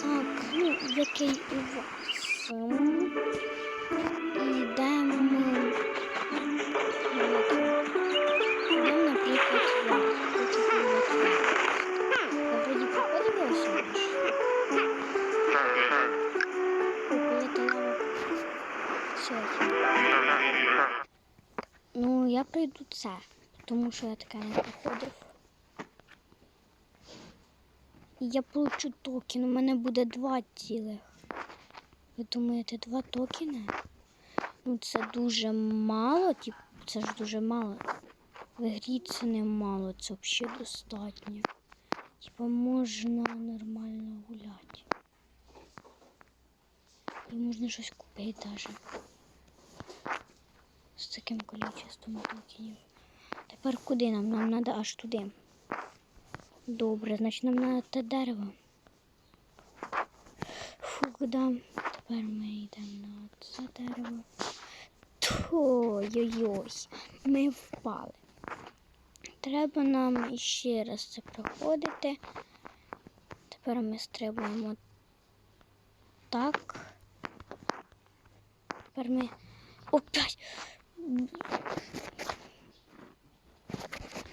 Так, ну, який у вас. Йдемо. Йдемо, наприклад, я тоді приходилося. Ну, я прийду це, тому що я така не проходив. Я получу токен. У мене буде два цілих. Ви думаєте, два токени? Ну, це дуже мало, типу, це ж дуже мало. В грі це не мало, це взагалі достатньо. Типа можна нормально гуляти. І можна щось купити навіть. З таким количеством токенів. Тепер куди нам? Нам треба аж туди. Добре, значить нам треба те дерево. Фух, да. Тепер ми йдемо на це дерево. Ой-ой-ой, ми впали. Треба нам ще раз це проходити. Тепер ми стрибуємо так. Тепер ми опять.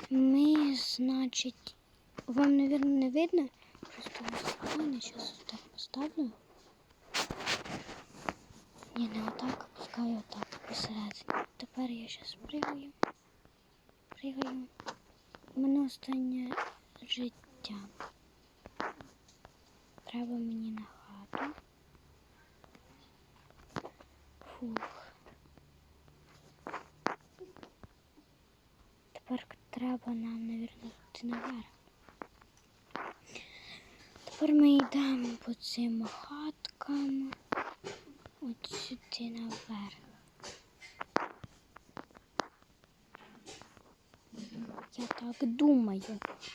Ми, значить, вам, мабуть, не видно? Просто спокійно, зараз так поставлю. Ні, не отак, пускаю отак посередині. Тепер я зараз пригаю. Пригаю. У мене останнє життя. Треба мені на хату. Фух. Тепер треба нам, мабуть, йти наверх. Тепер ми йдемо по цим хаткам. От сюди наверх. Я так думаю.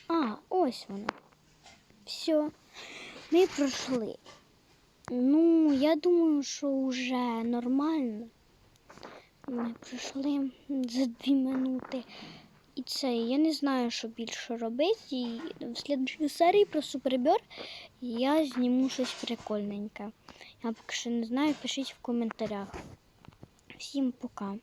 А, ось воно. Все. Ми пройшли. Ну, я думаю, що вже нормально. Ми пройшли за дві минути. І це я не знаю, що більше робити. І в слідчій серії про супербір я зніму щось прикольненьке. Я поки що не знаю, пишіть в коментарях. Всім пока.